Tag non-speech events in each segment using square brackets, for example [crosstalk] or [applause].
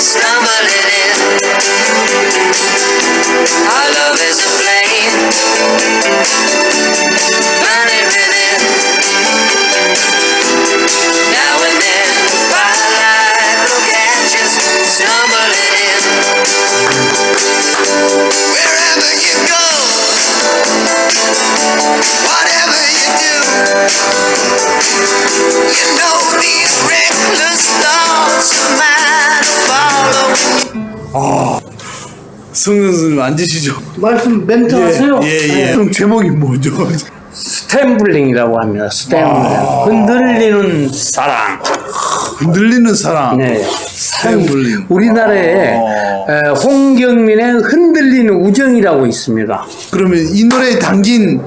stumbling in. Our love is a flame. Follow. 성현 선생님 앉으시죠. 말씀 멘트 하세요. 예, 예. 네. 그럼 제목이 뭐죠? 스탬블링이라고 합니다. 스탬블링. 흔들리는 사랑. 흔들리는 사랑. 네. 스탬블링. 우리나라에 어. 에, 홍경민의 흔들리는 우정이라고 있습니다. 그러면 이 노래에 담긴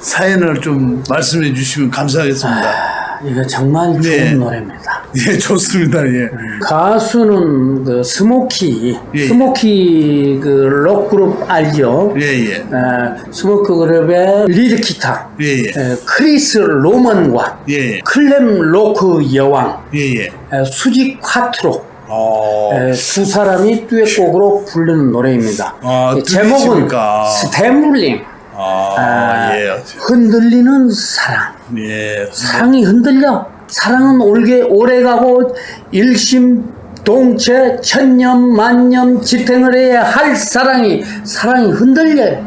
사연을 좀 말씀해 주시면 감사하겠습니다. 이거 정말 좋은 네. 노래입니다. [laughs] 예, 좋습니다. 예. 가수는 그 스모키, 예, 예. 스모키 그 록 그룹 알죠? 예, 예. 에, 스모크 그룹의 리드 기타 예, 예. 에, 크리스 로먼과 예, 예. 클렘 로크 여왕 예, 예. 에, 수지 콰트로 어. 에, 두 사람이 듀엣곡으로 부르는 노래입니다. 아, 이 제목은 듀엣입니까? 스탬블링 아, 아, 예. 흔들리는 사랑 예. 사랑이 흔들려 사랑은 올게 오래가고 일심 동체 천년 만년 지탱을 해야 할 사랑이 사랑이 흔들려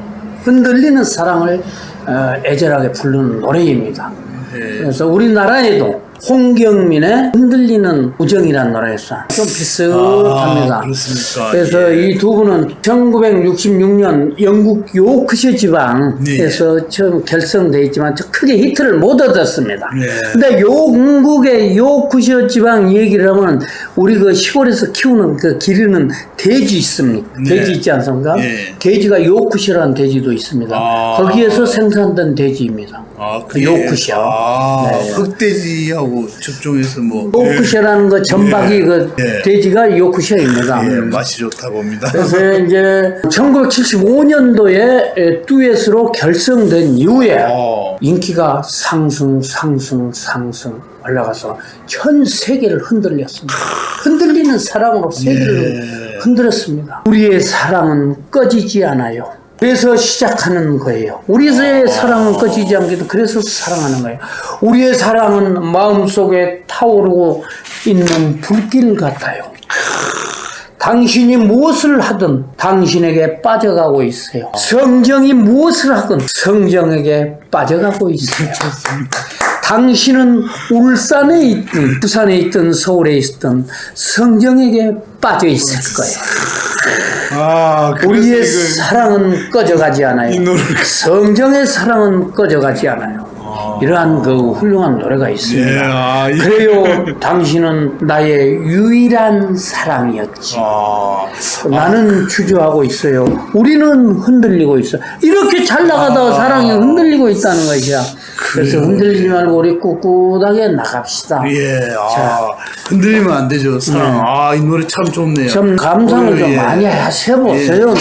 흔들리는 사랑을 어, 애절하게 부르는 노래입니다. 예. 그래서 우리나라에도 홍경민의 흔들리는 우정이라는 노래가 있어요. 좀 비슷합니다. 아, 그렇습니까? 그래서 예. 이두 분은 1966년 영국 요크셔 지방에서 처음 결성돼 있지만 저 크게 히트를 못 얻었습니다. 네. 근데 영국의 요크셔 지방 얘기를 하면 우리 그 시골에서 키우는 그 기르는 돼지 있습니까? 네. 돼지 있지 않습니까? 예. 돼지가 요크셔라는 돼지도 있습니다. 아. 거기에서 생산된 돼지입니다. 아, 그 요크셔. 아, 네. 흑돼지하고 접종해서 뭐. 요크셔라는 그 전박이 예. 그 예. 돼지가 요크셔입니다. 예, 맛이 좋다고 합니다. 그래서 이제 1975년도에 듀엣으로 결성된 이후에 어. 인기가 상승 상승 상승 올라가서 전 세계를 흔들렸습니다. 흔들리는 사랑으로 세계를 흔들었습니다. 우리의 사랑은 꺼지지 않아요. 그래서 시작하는 거예요. 우리의 사랑은 꺼지지 않게도 그래서 사랑하는 거예요. 우리의 사랑은 마음속에 타오르고 있는 불길 같아요. 당신이 무엇을 하든 당신에게 빠져가고 있어요. 성정이 무엇을 하든 성정에게 빠져가고 있어요. 당신은 울산에 있든 부산에 있든 서울에 있든 성정에게 빠져 있을 거예요. 아, 우리의 사랑은 꺼져가지 않아요. 성정의 사랑은 꺼져가지 않아요. 이러한 그 훌륭한 노래가 있습니다. 예, 아, 이- 그래요, 당신은 나의 유일한 사랑이었지. 아, 나는 주저하고 있어요. 우리는 흔들리고 있어. 이렇게 잘 나가다가 사랑이 흔들리고 있다는 것이야. 그래서 흔들리지 말고 우리 꿋꿋하게 나갑시다. 예, 아, 자. 흔들리면 안 되죠, 사랑. 아, 이 노래 참 좋네요. 좀 감상을 어, 좀 예. 많이 하셔보세요. 예. 얼마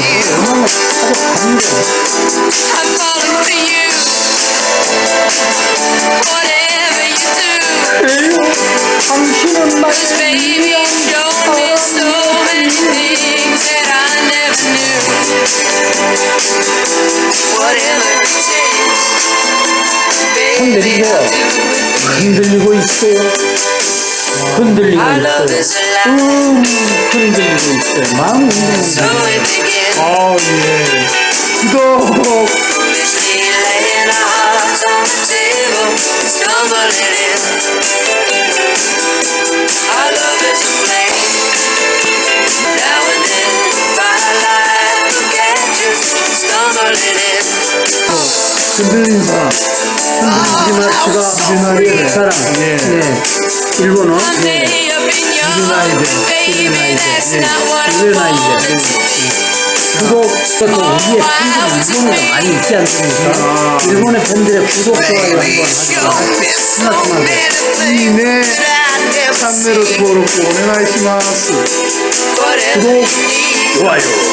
내리세요. 흔들리고 있어요. 흔들리고 있어요. 음, 흔들리고 있어요. 마음이 흔들리고 begins. 아, 예. 구독! 흔들린 사람. 흔들리지 마, 우리나라의 가 사랑. 예. 네. 일본어. One day I've been young, 나이대. baby, that's 네. not what I 우리 나이대. wanted to be. 구독, 또 우리의 팬들이 일본에도 많이 있지 않습니까? 일본의 팬들의 구독, 좋아요 Baby, 한번 show 하시고. me so many things 네. that I never 찬네로 seen.登録お願いします。 Whatever you need. 좋아요.